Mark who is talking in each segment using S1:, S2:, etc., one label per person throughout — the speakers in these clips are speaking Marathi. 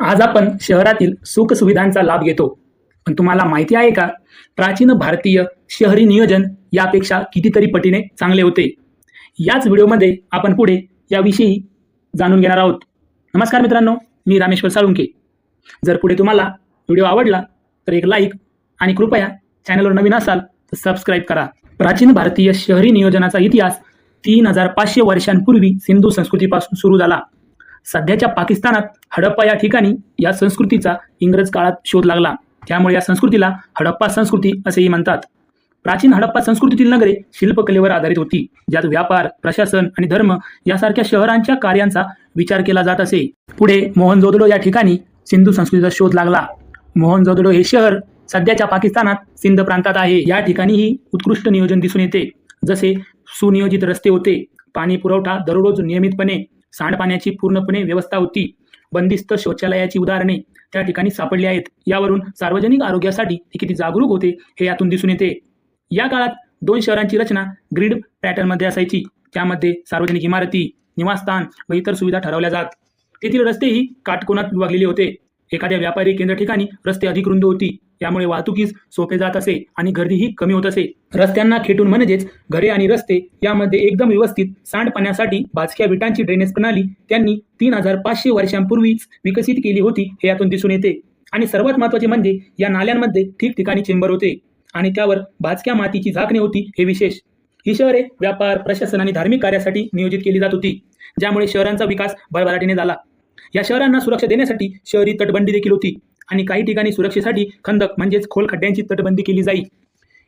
S1: आज आपण शहरातील सुखसुविधांचा लाभ घेतो. पण तुम्हाला माहिती आहे का? प्राचीन भारतीय शहरी नियोजन यापेक्षा कितीतरी पटीने चांगले होते. याच व्हिडिओमध्ये आपण पुढे याविषयी जाणून घेणार आहोत. नमस्कार मित्रांनो मी रामेश्वर साळुंके जर पुढे तुम्हाला व्हिडिओ आवडला तर एक लाईक आणि कृपया चॅनलवर नवीन असाल तर सबस्क्राईब करा. प्राचीन भारतीय शहरी नियोजनाचा इतिहास तीन हजार पाचशे वर्षांपूर्वी सिंधू संस्कृतीपासून सुरू झाला. सध्याच्या पाकिस्तानात हडप्पा या ठिकाणी या संस्कृतीचा इंग्रज काळात शोध लागला. त्यामुळे या संस्कृतीला हडप्पा संस्कृती असेही म्हणतात. प्राचीन हडप्पा संस्कृतीतील नगरे शिल्पकलेवर आधारित होती ज्यात व्यापार प्रशासन आणि धर्म यासारख्या शहरांच्या कार्यांचा विचार केला जात असे. पुढे मोहनजोदडो या ठिकाणी सिंधू संस्कृतीचा शोध लागला. मोहनजोदडो हे शहर सध्याच्या पाकिस्तानात सिंध प्रांतात आहे. या ठिकाणीही उत्कृष्ट नियोजन दिसून येते. जसे सुनियोजित रस्ते होते पाणी पुरवठा दररोज नियमितपणे सांडपाण्याची पूर्णपणे व्यवस्था होती. बंदिस्त शौचालयाची उदाहरणे त्या ठिकाणी सापडली आहेत. यावरून सार्वजनिक आरोग्यासाठी ते किती जागरूक होते हे यातून दिसून येते. या काळात दोन शहरांची रचना ग्रीड पॅटर्नमध्ये असायची. त्यामध्ये सार्वजनिक इमारती निवासस्थान व इतर सुविधा ठरवल्या जात. तेथील रस्तेही काटकोनात विभागलेले होते. एखाद्या व्यापारी केंद्र ठिकाणी रस्ते अधिक रुंद होती. यामुळे वाहतुकीस सोपे जात असे आणि गर्दीही कमी होत असे. रस्त्यांना खेटून म्हणजेच घरे आणि रस्ते यामध्ये एकदम व्यवस्थित सांडपाण्यासाठी बाजक्या विटांची ड्रेनेज प्रणाली त्यांनी तीन हजार पाचशे वर्षांपूर्वीच विकसित केली होती हे यातून दिसून येते. आणि सर्वात महत्त्वाचे म्हणजे या नाल्यांमध्ये ठिकठिकाणी चेंबर होते आणि त्यावर भाजक्या मातीची झाकणे होती हे विशेष. ही शहरे व्यापार प्रशासन आणि धार्मिक कार्यासाठी नियोजित केली जात होती ज्यामुळे शहरांचा विकास भरभराटीने झाला. या शहरांना सुरक्षा देण्यासाठी शहरी तटबंदी देखील होती. आणि काही ठिकाणी सुरक्षेसाठी खंदक म्हणजेच खोल खड्ड्यांची तटबंदी केली जाई.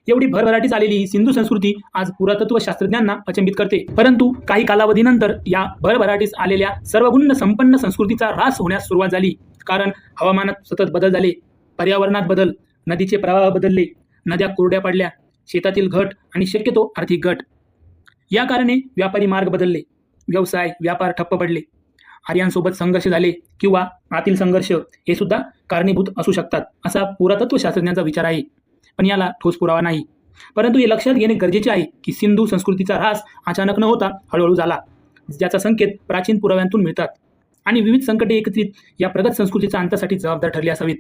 S1: एवढी भरभराटी झालेली ही सिंधू संस्कृती आज पुरातत्व शास्त्रज्ञांना अचंबित करते. परंतु काही कालावधीनंतर या भरभराटीस आलेल्या सर्वगुण संपन्न संस्कृतीचा ऱ्हास होण्यास सुरुवात झाली. कारण हवामानात सतत बदल झाले पर्यावरणात बदल नदीचे प्रवाह बदलले नद्या कोरड्या पडल्या शेतातील घट आणि शक्यतो आर्थिक घट. या कारणे व्यापारी मार्ग बदलले व्यवसाय व्यापार ठप्प पडले. आर्यांसोबत संघर्ष झाले किंवा आतील संघर्ष हे सुद्धा कारणीभूत असू शकतात असा पुरातत्व शास्त्रज्ञांचा विचार आहे. पण याला ठोस पुरावा नाही. परंतु हे लक्षात घेणे गरजेचे आहे की सिंधू संस्कृतीचा ऱ्हास अचानक न होता हळूहळू झाला ज्याचा संकेत प्राचीन पुराव्यांतून मिळतात. आणि विविध संकटे एकत्रित या प्रगत संस्कृतीच्या अंतासाठी जबाबदार ठरली असावीत.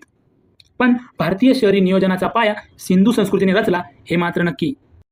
S1: पण भारतीय शहरी नियोजनाचा पाया सिंधू संस्कृतीने रचला हे मात्र नक्की.